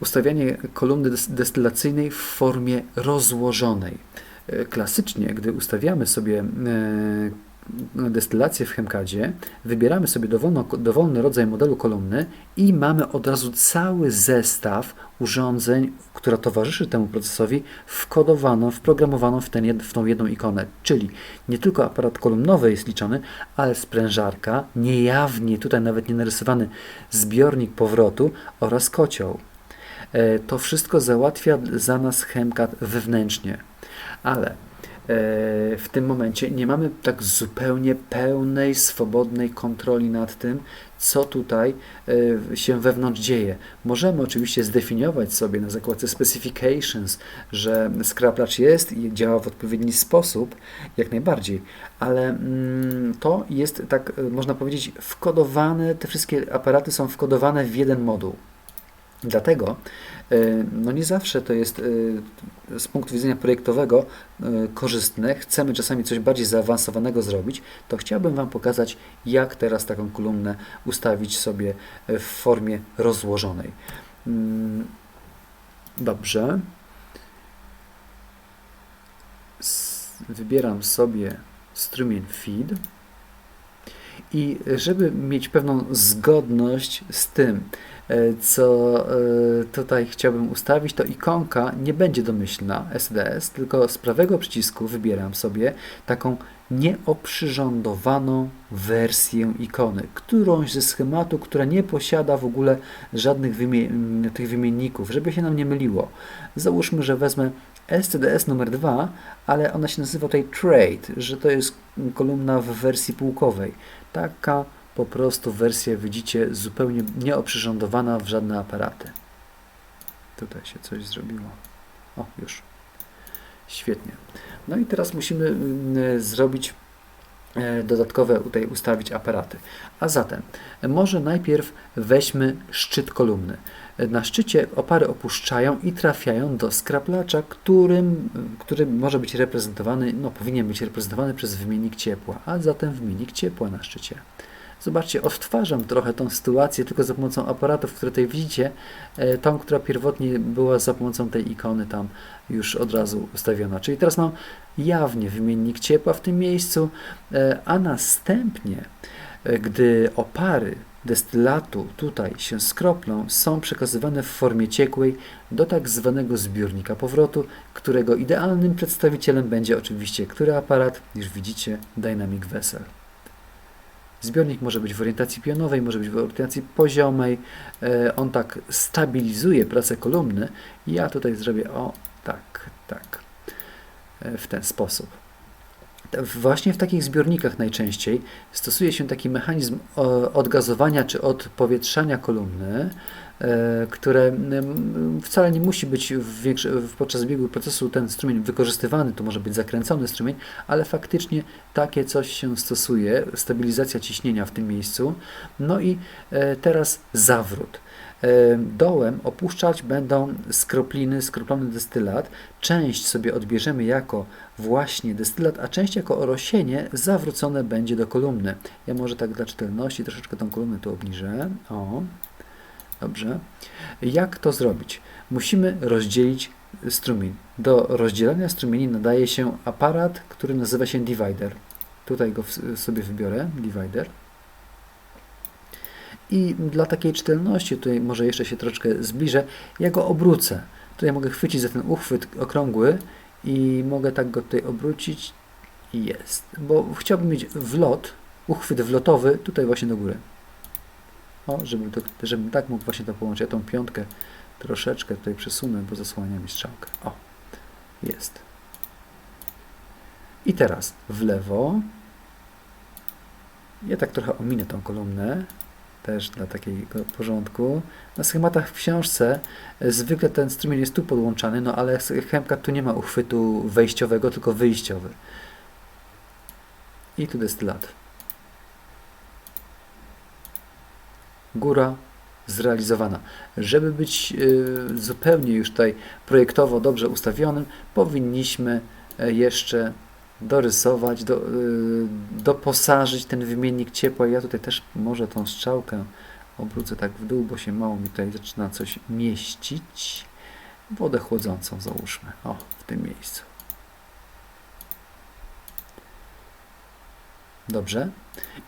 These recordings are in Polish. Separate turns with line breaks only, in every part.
ustawianie kolumny des- destylacyjnej w formie rozłożonej. E, Klasycznie, gdy ustawiamy sobie e, destylację w Chemkadzie, wybieramy sobie dowolno, dowolny rodzaj modelu kolumny i mamy od razu cały zestaw urządzeń, która towarzyszy temu procesowi, wkodowaną, wprogramowaną w, ten, w tą jedną ikonę. Czyli nie tylko aparat kolumnowy jest liczony, ale sprężarka, niejawnie, tutaj nawet nie narysowany zbiornik powrotu oraz kocioł. E, To wszystko załatwia za nas Chemcad wewnętrznie, ale e, w tym momencie nie mamy tak zupełnie pełnej, swobodnej kontroli nad tym, co tutaj e, się wewnątrz dzieje. Możemy oczywiście zdefiniować sobie na zakładce Specifications, że skraplacz jest i działa w odpowiedni sposób, jak najbardziej, ale mm, to jest tak, można powiedzieć, wkodowane, te wszystkie aparaty są wkodowane w jeden moduł. Dlatego y, no nie zawsze to jest y, z punktu widzenia projektowego y, korzystne. Chcemy czasami coś bardziej zaawansowanego zrobić, to chciałbym Wam pokazać, jak teraz taką kolumnę ustawić sobie w formie rozłożonej. Mm, Dobrze. Wybieram sobie strumień feed. I żeby mieć pewną zgodność z tym, co e, tutaj chciałbym ustawić, to ikonka nie będzie domyślna SDS, tylko z prawego przycisku wybieram sobie taką nieoprzyrządowaną wersję ikony, którąś ze schematu, która nie posiada w ogóle żadnych wymie- tych wymienników, żeby się nam nie myliło. Załóżmy, że wezmę SCDS numer 2, ale ona się nazywa tutaj Trade, że to jest kolumna w wersji pułkowej. Taka po prostu wersja, widzicie, zupełnie nieoprzyrządowana w żadne aparaty. Tutaj się coś zrobiło. O, już. Świetnie. No i teraz musimy mm, zrobić e, dodatkowe tutaj ustawić aparaty. A zatem, może najpierw weźmy szczyt kolumny. Na szczycie opary opuszczają i trafiają do skraplacza, którym, który może być reprezentowany, no powinien być reprezentowany przez wymiennik ciepła, a zatem wymiennik ciepła na szczycie. Zobaczcie, odtwarzam trochę tą sytuację tylko za pomocą aparatów, które tutaj widzicie, e, tą, która pierwotnie była za pomocą tej ikony tam już od razu ustawiona. Czyli teraz mam jawnie wymiennik ciepła w tym miejscu, e, a następnie, e, gdy opary destylatu tutaj się skroplą, są przekazywane w formie ciekłej do tak zwanego zbiornika powrotu, którego idealnym przedstawicielem będzie oczywiście który aparat, już widzicie, Dynamic Vessel. Zbiornik może być w orientacji pionowej, może być w orientacji poziomej. E, On tak stabilizuje pracę kolumny. Ja tutaj zrobię o tak, tak, e, w ten sposób. Właśnie w takich zbiornikach najczęściej stosuje się taki mechanizm o, odgazowania czy odpowietrzania kolumny, e, które wcale nie musi być w większy, podczas biegu procesu ten strumień wykorzystywany, to może być zakręcony strumień, ale faktycznie takie coś się stosuje, stabilizacja ciśnienia w tym miejscu. No i e, teraz zawrót. E, Dołem opuszczać będą skropliny, skroplony destylat. Część sobie odbierzemy jako właśnie destylat, a część jako orosienie zawrócone będzie do kolumny. Ja może tak dla czytelności troszeczkę tą kolumnę tu obniżę. O, dobrze. Jak to zrobić? Musimy rozdzielić strumień. Do rozdzielania strumieni nadaje się aparat, który nazywa się divider. Tutaj go sobie wybiorę, divider. I dla takiej czytelności, tutaj może jeszcze się troszkę zbliżę, ja go obrócę. Tutaj mogę chwycić za ten uchwyt okrągły i mogę tak go tutaj obrócić i jest. Bo chciałbym mieć wlot, uchwyt wlotowy tutaj właśnie do góry. O, żebym, to, żebym tak mógł właśnie to połączyć. Ja tą piątkę troszeczkę tutaj przesunę, bo zasłania mi strzałkę. O, jest. I teraz w lewo. Ja tak trochę ominę tą kolumnę, też dla takiego porządku. Na schematach w książce e, zwykle ten strumień jest tu podłączany, no ale chemka tu nie ma uchwytu wejściowego, tylko wyjściowy. I tu destylat. Góra zrealizowana. Żeby być y, zupełnie już tutaj projektowo dobrze ustawionym, powinniśmy e, jeszcze dorysować, do, y, doposażyć ten wymiennik ciepła. Ja tutaj też może tą strzałkę obrócę tak w dół, bo się mało mi tutaj zaczyna coś mieścić. Wodę chłodzącą załóżmy, o, w tym miejscu. Dobrze.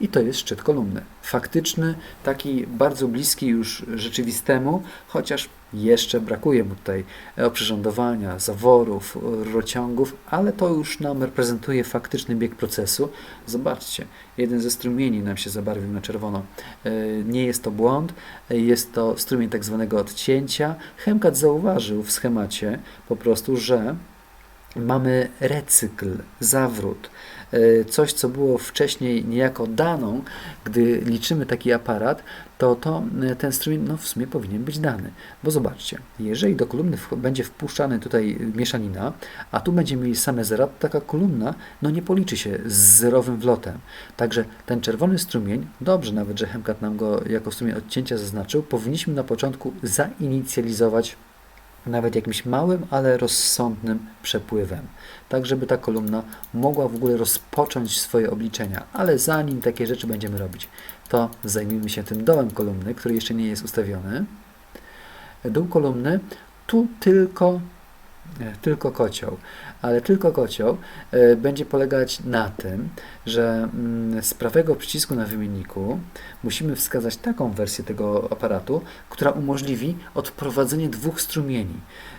I to jest szczyt kolumny. Faktyczny, taki bardzo bliski już rzeczywistemu, chociaż jeszcze brakuje mu tutaj oprzyrządowania, zaworów, rurociągów, ale to już nam reprezentuje faktyczny bieg procesu. Zobaczcie, jeden ze strumieni nam się zabarwił na czerwono. E, nie jest to błąd, jest to strumień tak zwanego odcięcia. Chemkat zauważył w schemacie po prostu, że mamy recykl, zawrót. E, coś, co było wcześniej niejako daną, gdy liczymy taki aparat, to, to e, ten strumień no, w sumie powinien być dany. Bo zobaczcie, jeżeli do kolumny będzie wpuszczany tutaj mieszanina, a tu będziemy mieli same zera, to taka kolumna no, nie policzy się z zerowym wlotem. Także ten czerwony strumień, dobrze nawet, że Hemkat nam go jako strumień odcięcia zaznaczył, powinniśmy na początku zainicjalizować nawet jakimś małym, ale rozsądnym przepływem, tak żeby ta kolumna mogła w ogóle rozpocząć swoje obliczenia. Ale zanim takie rzeczy będziemy robić, to zajmijmy się tym dołem kolumny, który jeszcze nie jest ustawiony. Dół kolumny tu tylko tylko kocioł. Ale tylko kocioł e, będzie polegać na tym, że mm, z prawego przycisku na wymienniku musimy wskazać taką wersję tego aparatu, która umożliwi odprowadzenie dwóch strumieni.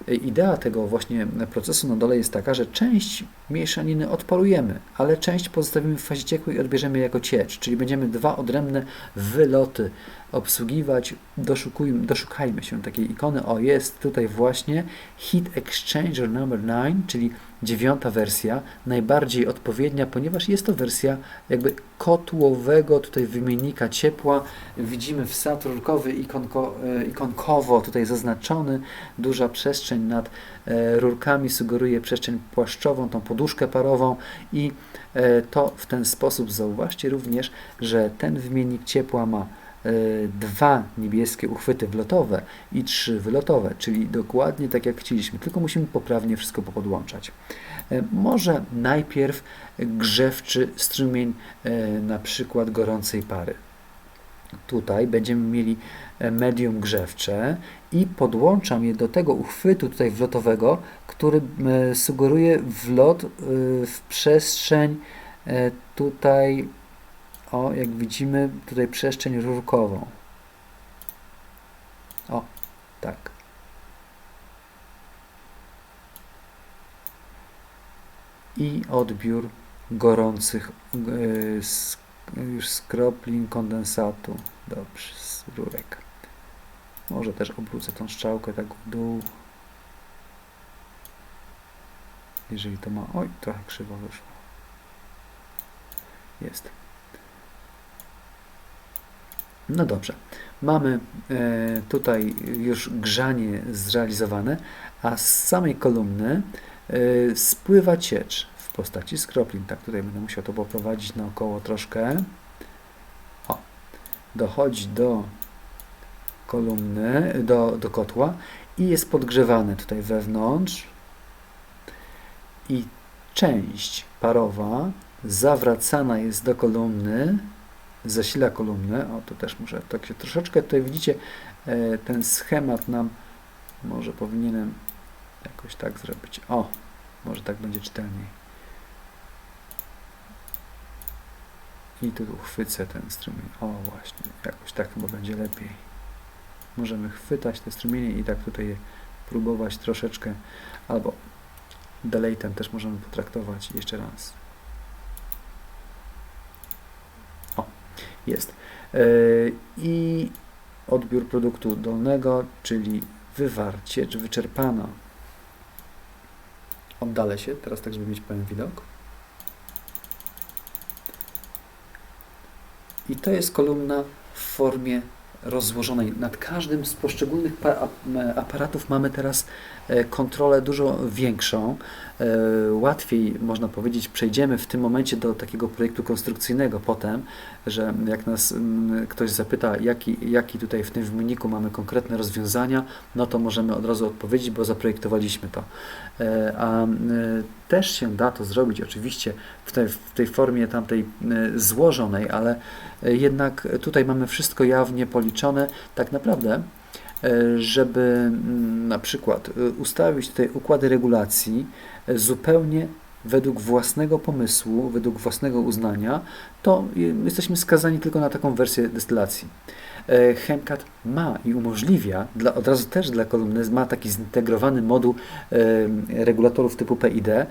E, idea tego właśnie procesu na dole jest taka, że część mieszaniny odparujemy, ale część pozostawimy w fazie ciekłej i odbierzemy jako ciecz, czyli będziemy dwa odrębne wyloty obsługiwać. Doszukujmy, doszukajmy się takiej ikony. O, jest tutaj właśnie Heat Exchanger number 9, czyli dziewiąta wersja, najbardziej odpowiednia, ponieważ jest to wersja jakby kotłowego tutaj wymiennika ciepła. Widzimy wsad rurkowy ikonko, e, ikonkowo tutaj zaznaczony. Duża przestrzeń nad e, rurkami sugeruje przestrzeń płaszczową, tą poduszkę parową i e, to w ten sposób zauważcie również, że ten wymiennik ciepła ma dwa niebieskie uchwyty wlotowe i trzy wylotowe, czyli dokładnie tak jak chcieliśmy, tylko musimy poprawnie wszystko popodłączać. E, może najpierw grzewczy strumień e, na przykład gorącej pary. Tutaj będziemy mieli e, medium grzewcze i podłączam je do tego uchwytu tutaj wlotowego, który sugeruje wlot w przestrzeń tutaj o, jak widzimy, tutaj przestrzeń rurkową. O, tak. I odbiór gorących yy, już skroplin kondensatu. Dobrze, z rurek. Może też obrócę tą strzałkę tak w dół. Jeżeli to ma... Oj, trochę krzywo wyszło. Jest. No dobrze, mamy e, tutaj już grzanie zrealizowane, a z samej kolumny e, spływa ciecz w postaci skroplin. Tak, tutaj będę musiał to poprowadzić naokoło troszkę. O, dochodzi do kolumny, do, do kotła i jest podgrzewane tutaj wewnątrz i część parowa zawracana jest do kolumny zasila kolumnę. O, to też muszę tak się troszeczkę tutaj widzicie, e, ten schemat nam może powinienem jakoś tak zrobić. O, może tak będzie czytelniej. I tu uchwycę ten strumień. O, właśnie, jakoś tak chyba będzie lepiej. Możemy chwytać te strumienie i tak tutaj próbować troszeczkę, albo deletem też możemy potraktować jeszcze raz. Jest. E, I odbiór produktu dolnego, czyli wywarcie, czy wyczerpana. Oddalę się, teraz tak, żeby mieć pełen widok. I to jest kolumna w formie rozłożonej. Nad każdym z poszczególnych aparatów mamy teraz e, kontrolę dużo większą. E, łatwiej, można powiedzieć, przejdziemy w tym momencie do takiego projektu konstrukcyjnego potem, że jak nas ktoś zapyta, jaki, jaki tutaj w tym wymienniku mamy konkretne rozwiązania, no to możemy od razu odpowiedzieć, bo zaprojektowaliśmy to. E, a też się da to zrobić oczywiście w tej, w tej formie tamtej złożonej, ale jednak tutaj mamy wszystko jawnie policzone tak naprawdę, e, żeby mm, na przykład e, ustawić tutaj układy regulacji e, zupełnie według własnego pomysłu, według własnego uznania, to jesteśmy skazani tylko na taką wersję destylacji. E, Chemcat ma i umożliwia, dla, od razu też dla kolumny, ma taki zintegrowany moduł e, regulatorów typu PID, e,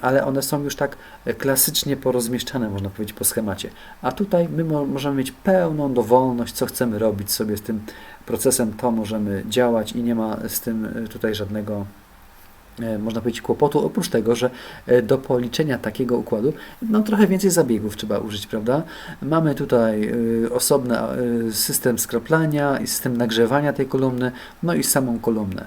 ale one są już tak klasycznie porozmieszczane, można powiedzieć, po schemacie. A tutaj my mo możemy mieć pełną dowolność, co chcemy robić sobie z tym procesem, to możemy działać i nie ma z tym tutaj żadnego można powiedzieć, kłopotu, oprócz tego, że e, do policzenia takiego układu no, trochę więcej zabiegów trzeba użyć, prawda? Mamy tutaj y, osobny system skroplania i system nagrzewania tej kolumny, no i samą kolumnę.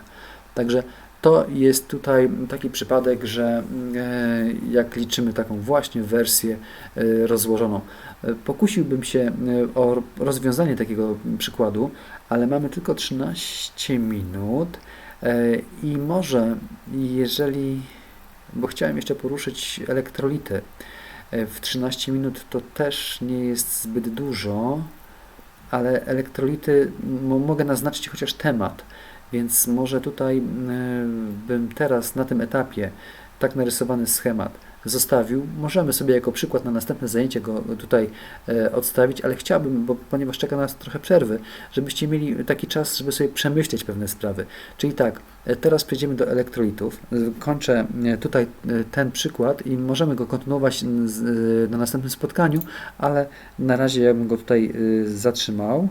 Także to jest tutaj taki przypadek, że e, jak liczymy taką właśnie wersję e, rozłożoną. E, Pokusiłbym się e, o rozwiązanie takiego przykładu, ale mamy tylko 13 minut e, i może jeżeli, bo chciałem jeszcze poruszyć elektrolity, e, w 13 minut to też nie jest zbyt dużo, ale elektrolity mo- mogę naznaczyć chociaż temat. Więc może tutaj y, bym teraz na tym etapie tak narysowany schemat zostawił. Możemy sobie jako przykład na następne zajęcie go tutaj e, odstawić, ale chciałbym, bo ponieważ czeka nas trochę przerwy, żebyście mieli taki czas, żeby sobie przemyśleć pewne sprawy. Czyli tak, e, teraz przejdziemy do elektrolitów. Kończę e, tutaj ten przykład i możemy go kontynuować na następnym spotkaniu, ale na razie ja bym go tutaj zatrzymał.